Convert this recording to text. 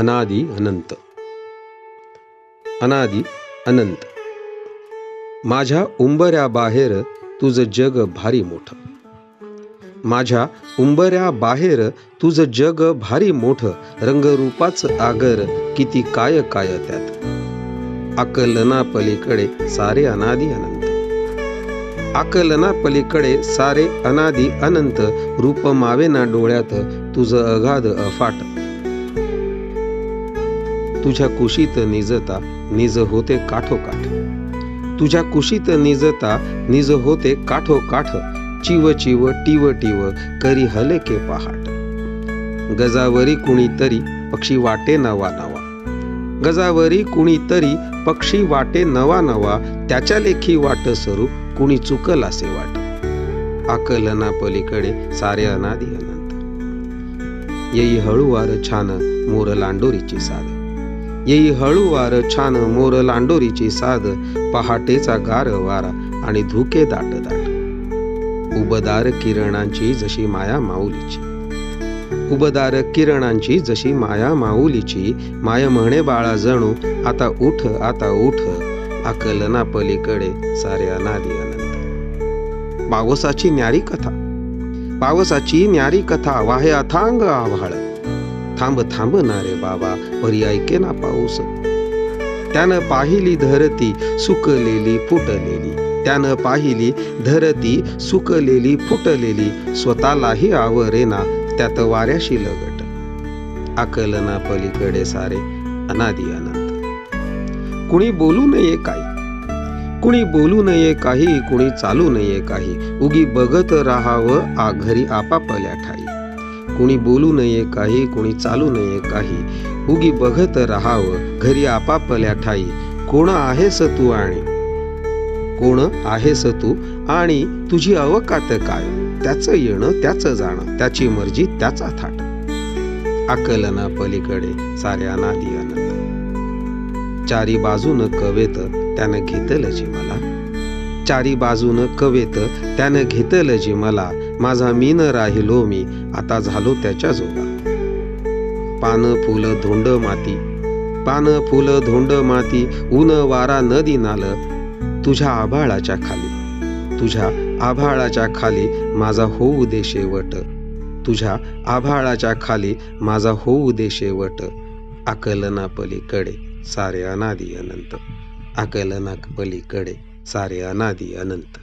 अनादि अनंत. अनादि अनंत. माझ्या उंबऱ्याबाहेर तुझं जग भारी मोठं. माझ्या उंबऱ्याबाहेर तुझं जग भारी मोठं. रंगरूपाचं आगर किती काय काय त्यात. आकलना पलीकडे सारे अनादि अनंत. आकलना पलीकडे सारे अनादि अनंत. रूप मावेना डोळ्यात तुझं अगाध अफाट. तुझ्या कुशीत निजता निज होते काठोकाठ. तुझ्या कुशीत निजता निज होते काठोकाठ. चिव चिव टिव टिव करी हले के पहाट. गजावरी कुणीतरी पक्षी वाटे नवा नवा. गजावरी कुणीतरी पक्षी वाटे नवा नवा. त्याच्या लेखी वाट स्वरूप कुणी चुकल असे वाट. आकलना पलीकडे सारे अनादि अनंत. येई हळूवार छान मोर लांडोरीची साध. येई हळूवार छान मोर लांडोरीची साध पहाटेचा गार वारा आणि धुके दाट दाट. उबदार किरणांची जशी माया माऊलीची. उबदार किरणांची जशी माया माऊलीची माय म्हणे बाळा जणू आता उठ आता उठ आकलना पलीकडे साऱ्या नादी अनंत. पावसाची न्यारी कथा. पावसाची न्यारी कथा वाहे अथांग आव्हाळ. थांब थांब ना रे बाबा परी ऐके ना पाऊस. त्यानं पाहिली धरती सुकलेली फुटलेली. त्यानं पाहिली धरती सुकलेली फुटलेली. स्वतःलाही आवरेना त्यात वाऱ्याशी लगट. आकलना पलीकडे सारे अनादि अनंत. कुणी बोलू नये काही. कुणी बोलू नये काही कुणी चालू नये काही. उगी बघत राहावं आ घरी आपापल्या ठाई. कुणी बोलू नये काही कुणी चालू नये काही. उगी बघत राहावं घरी आपापल्या ठाई. कोण आहेस तू आणि? कोण आहेस तू आणि तुझी अवकात काय? त्याचं येणं त्याचं जाणं त्याची मर्जी त्याचा थाट. आकलना पलीकडे साऱ्या नादी अनंत चारी बाजून कवेत त्यानं घेतलं जी मला. चारी बाजून कवेत त्यानं घेतलं जी मला. माझा मीन राहिलो मी आता झालो त्याच्या जोगा. पान फुल धोंड माती. पान फुल धोंड माती ऊन वारा नदी नाल तुझ्या आभाळाच्या खाली. तुझ्या आभाळाच्या खाली माझा होऊ दे शेवट. तुझ्या आभाळाच्या खाली माझा होऊ दे शेवट. आकलना पलीकडे सारे अनादि अनंत. आकलना पलीकडे सारे अनादि अनंत.